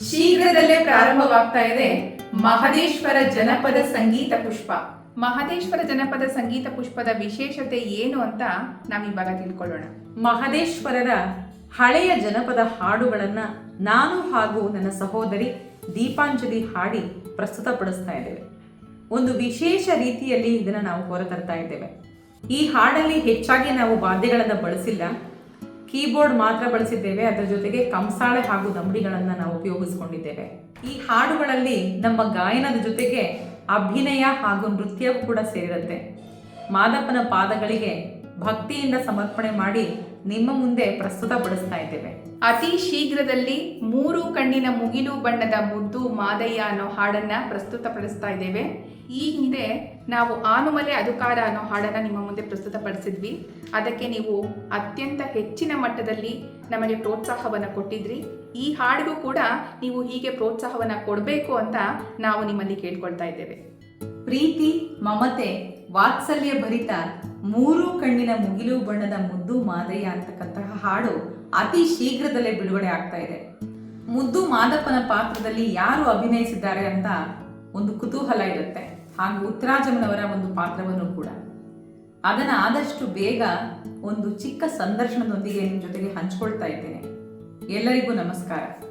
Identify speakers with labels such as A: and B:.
A: ಶೀಘ್ರದಲ್ಲೇ ಪ್ರಾರಂಭವಾಗ್ತಾ ಇದೆ ಮಹದೇಶ್ವರ ಜನಪದ ಸಂಗೀತ ಪುಷ್ಪ. ಮಹದೇಶ್ವರ ಜನಪದ ಸಂಗೀತ ಪುಷ್ಪದ ವಿಶೇಷತೆ ಏನು ಅಂತ ನಾವಿವಾಗ ತಿಳ್ಕೊಳ್ಳೋಣ.
B: ಮಹದೇಶ್ವರರ ಹಳೆಯ ಜನಪದ ಹಾಡುಗಳನ್ನ ನಾನು ಹಾಗೂ ನನ್ನ ಸಹೋದರಿ ದೀಪಾಂಜಲಿ ಹಾಡಿ ಪ್ರಸ್ತುತಪಡಿಸ್ತಾ ಇದ್ದೇವೆ. ಒಂದು ವಿಶೇಷ ರೀತಿಯಲ್ಲಿ ಇದನ್ನು ನಾವು ಹೊರತರ್ತಾ ಇದ್ದೇವೆ. ಈ ಹಾಡಲ್ಲಿ ಹೆಚ್ಚಾಗಿ ನಾವು ವಾದ್ಯಗಳನ್ನು ಬಳಸಿಲ್ಲ. ಕೀಬೋರ್ಡ್ ಮಾತ್ರ ಬಳಸಿದ್ದೇವೆ. ಅದರ ಜೊತೆಗೆ ಕಂಸಾಳೆ ಹಾಗೂ ದಂಬಡಿಗಳನ್ನು ನಾವು ಉಪಯೋಗಿಸಿಕೊಂಡಿದ್ದೇವೆ. ಈ ಹಾಡುಗಳಲ್ಲಿ ನಮ್ಮ ಗಾಯನದ ಜೊತೆಗೆ ಅಭಿನಯ ಹಾಗೂ ನೃತ್ಯವೂ ಕೂಡ ಸೇರಿರುತ್ತೆ. ಮಾದಪ್ಪನ ಪಾದಗಳಿಗೆ ಭಕ್ತಿಯಿಂದ ಸಮರ್ಪಣೆ ಮಾಡಿ ನಿಮ್ಮ ಮುಂದೆ ಪ್ರಸ್ತುತಪಡಿಸ್ತಾ ಇದ್ದೇವೆ.
A: ಅತಿ ಶೀಘ್ರದಲ್ಲಿ ಮೂರು ಕಣ್ಣಿನ ಮುಗಿಲು ಬಣ್ಣದ ಮುದ್ದು ಮಾದಯ್ಯ ಅನ್ನೋ ಹಾಡನ್ನ ಪ್ರಸ್ತುತಪಡಿಸ್ತಾ ಇದ್ದೇವೆ. ಈ ಹಿಂದೆ ನಾವು ಆನುಮಲೆ ಅಧಿಕಾರ ಅನ್ನೋ ಹಾಡನ್ನ ನಿಮ್ಮ ಮುಂದೆ ಪ್ರಸ್ತುತಪಡಿಸಿದ್ವಿ ಅದಕ್ಕೆ ನೀವು ಅತ್ಯಂತ ಹೆಚ್ಚಿನ ಮಟ್ಟದಲ್ಲಿ ನಮಗೆ ಪ್ರೋತ್ಸಾಹವನ್ನು ಕೊಟ್ಟಿದ್ರಿ. ಈ ಹಾಡಿಗೂ ಕೂಡ ನೀವು ಹೀಗೆ ಪ್ರೋತ್ಸಾಹವನ್ನು ಕೊಡಬೇಕು ಅಂತ ನಾವು ನಿಮ್ಮಲ್ಲಿ ಕೇಳ್ಕೊಳ್ತಾ ಇದ್ದೇವೆ.
B: ಪ್ರೀತಿ ಮಮತೆ ವಾತ್ಸಲ್ಯ ಭರಿತ ಮೂರು ಕಣ್ಣಿನ ಮುಗಿಲು ಬಣ್ಣದ ಮುದ್ದು ಮಾದಯ್ಯ ಅಂತಕ್ಕಂತಹ ಹಾಡು ಅತಿ ಶೀಘ್ರದಲ್ಲೇ ಬಿಡುಗಡೆ ಆಗ್ತಾ ಇದೆ. ಮುದ್ದು ಮಾದಪ್ಪನ ಪಾತ್ರದಲ್ಲಿ ಯಾರು ಅಭಿನಯಿಸಿದ್ದಾರೆ ಅಂತ ಒಂದು ಕುತೂಹಲ ಇರುತ್ತೆ. ಹಾಗೂ ಉತ್ತರಾಜಮ್ಮನವರ ಒಂದು ಪಾತ್ರವನ್ನು ಕೂಡ. ಅದನ್ನ ಆದಷ್ಟು ಬೇಗ ಒಂದು ಚಿಕ್ಕ ಸಂದರ್ಶನದೊಂದಿಗೆ ನಿಮ್ಮ ಜೊತೆಗೆ ಹಂಚ್ಕೊಳ್ತಾ ಇದ್ದೇನೆ. ಎಲ್ಲರಿಗೂ ನಮಸ್ಕಾರ.